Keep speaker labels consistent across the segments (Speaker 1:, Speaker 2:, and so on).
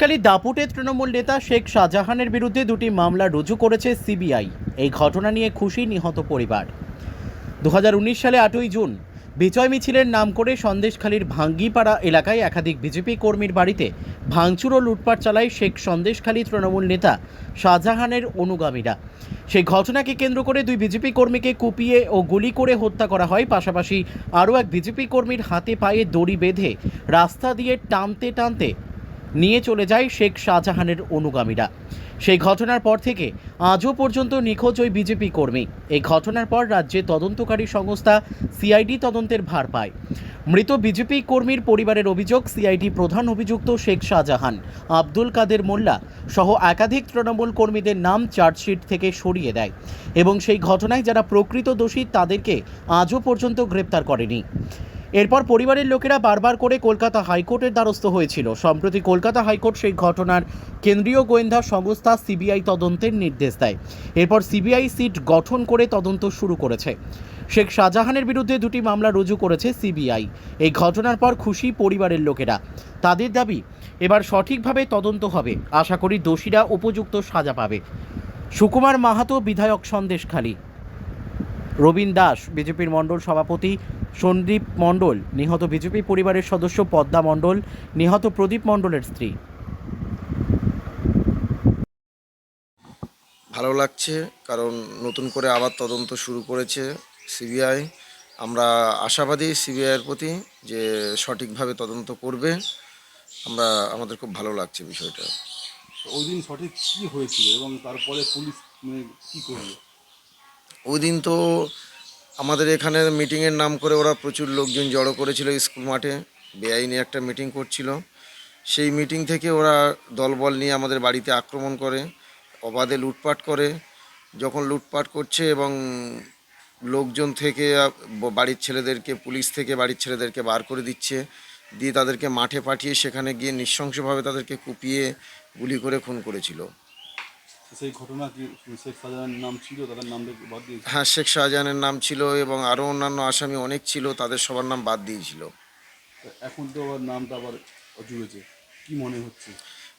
Speaker 1: কালী দাপুটে তৃণমূল নেতা শেখ শাহজাহানের বিরুদ্ধে দুটি মামলা রুজু করেছে সিবিআই। এই ঘটনা নিয়ে খুশি নিহত পরিবার। দু সালে আটই জুন, বিজয় মিছিলের নাম করে সন্দেশখালীর ভাঙ্গিপাড়া এলাকায় একাধিক বিজেপি কর্মীর বাড়িতে ভাঙচুর ও লুটপাট চালায় শেখ সন্দেশখালী তৃণমূল নেতা শাহজাহানের অনুগামীরা। সেই ঘটনাকে কেন্দ্র করে দুই বিজেপি কর্মীকে কুপিয়ে ও গুলি করে হত্যা করা হয়। পাশাপাশি আরও এক বিজেপি কর্মীর হাতে পায়ে দড়ি বেঁধে রাস্তা দিয়ে টানতে টানতে নিয়ে চলে যায় শেখ শাহজাহানের অনুগামীরা। সেই ঘটনার পর থেকে আজও পর্যন্ত নিখোঁজ ওই বিজেপি কর্মী। এই ঘটনার পর রাজ্যে তদন্তকারী সংস্থা সিআইডি তদন্তের ভার পায়। মৃত বিজেপি কর্মীর পরিবারের অভিযোগ, সিআইডি প্রধান অভিযুক্ত শেখ শাহজাহান, আব্দুল কাদের মোল্লা সহ একাধিক তৃণমূল কর্মীদের নাম চার্জশিট থেকে সরিয়ে দেয় এবং সেই ঘটনায় যারা প্রকৃত দোষী তাদেরকে আজও পর্যন্ত গ্রেপ্তার করেনি। এরপর পরিবারের লোকেরা বারবার করে কলকাতা হাইকোর্টের দ্বারস্থ হয়েছিল। সম্প্রতি কলকাতা হাইকোর্ট সেই ঘটনার কেন্দ্রীয় গোয়েন্দা সংস্থা সিবিআই তদন্তের নির্দেশ দেয়। এরপর সিবিআই সিট গঠন করে তদন্ত শুরু করেছে। শেখ শাহজাহানের বিরুদ্ধে দুটি মামলা রুজু করেছে সিবিআই। এই ঘটনার পর খুশি পরিবারের লোকেরা। তাদের দাবি, এবার সঠিকভাবে তদন্ত হবে। আশা করি দোষীরা উপযুক্ত সাজা পাবে। সুকুমার মাহাতো, বিধায়ক সন্দেশখালী রবীন দাস, বিজেপির মণ্ডল সভাপতি সন্দীপ মণ্ডল নিহত বিজেপি পরিবারের সদস্য পদ্মা মণ্ডল নিহত প্রদীপ মণ্ডলের স্ত্রী।
Speaker 2: ভালো লাগছে কারণ নতুন করে আবার তদন্ত শুরু করেছে সিবিআই। আমরা আশাবাদী সিবিআইয়ের প্রতি যে সঠিকভাবে তদন্ত করবে আমরা আমাদের খুব ভালো লাগছে বিষয়টা।
Speaker 3: ওই দিন সঠিক কী হয়েছিল এবং তারপরে পুলিশ মানে কী করল?
Speaker 2: ওই দিন তো আমাদের এখানে মিটিংয়ের নাম করে ওরা প্রচুর লোকজন জড়ো করেছিল স্কুল মাঠে। বেআইনি একটা মিটিং করছিল। সেই মিটিং থেকে ওরা দলবল নিয়ে আমাদের বাড়িতে আক্রমণ করে, অবাধে লুটপাট করে। যখন লুটপাট করছে এবং লোকজন থেকে বাড়ির ছেলেদেরকে, পুলিশ থেকে বাড়ির ছেলেদেরকে বার করে দিচ্ছে, দিয়ে তাদেরকে মাঠে পাঠিয়ে সেখানে গিয়ে নৃশংসভাবে তাদেরকে কুপিয়ে গুলি করে খুন করেছিল।
Speaker 3: সেই ঘটনা কি শেখ শাহজাহানের নাম ছিল তাদের নাম বাদ দিয়েছে।
Speaker 2: হ্যাঁ শেখ শাহজাহানের নাম ছিল এবং আরও অন্যান্য আসামি অনেক ছিল তাদের সবার নাম বাদ দিয়েছিল।
Speaker 3: এখন তো আবার নামটা আবার জুড়েছে কি মনে হচ্ছে?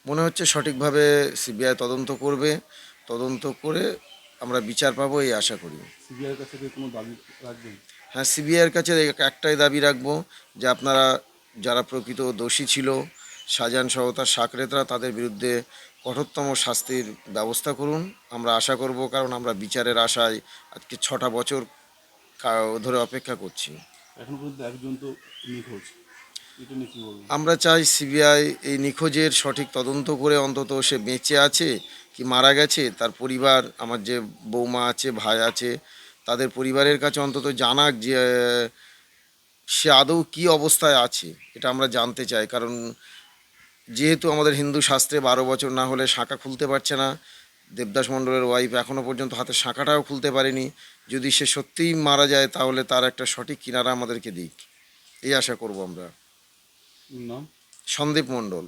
Speaker 2: মনে হচ্ছে সঠিকভাবে সিবিআই তদন্ত করবে। তদন্ত করে আমরা বিচার পাবো এই আশা করি।
Speaker 3: সিবিআইয়ের কাছে কি কোনো দাবি রাখবেন?
Speaker 2: হ্যাঁ সিবিআইয়ের কাছে এক- একটাই দাবি রাখব যে আপনারা যারা প্রকৃত দোষী ছিল শাহজাহান সহ তার সাকরেতরা তাদের বিরুদ্ধে কঠোরতম শাস্তির ব্যবস্থা করুন। আমরা আশা করব কারণ আমরা বিচারের আশায় আজকে ছটা বছর ধরে অপেক্ষা করছি।
Speaker 3: এখন পর্যন্ত একজন তো নিখোঁজ।
Speaker 2: আমরা চাই সিবিআই এই নিখোঁজের সঠিক তদন্ত করে অন্তত সে বেঁচে আছে কি মারা গেছে তার পরিবার আমার যে বৌমা আছে ভাই আছে তাদের পরিবারের কাছে অন্তত জানাক যে সে আদৌ কি অবস্থায় আছে এটা আমরা জানতে চাই। কারণ যেহেতু আমাদের হিন্দু শাস্ত্রে বারো বছর না হলে শাঁখা খুলতে পারছে না দেবদাস মণ্ডলের ওয়াইফ এখনও পর্যন্ত হাতে শাঁখাটাও খুলতে পারেনি। যদি সে সত্যিই মারা যায় তাহলে তার একটা সঠিক কিনারা আমাদেরকে দিক। এই আশা করব আমরা। সন্দীপ মণ্ডল।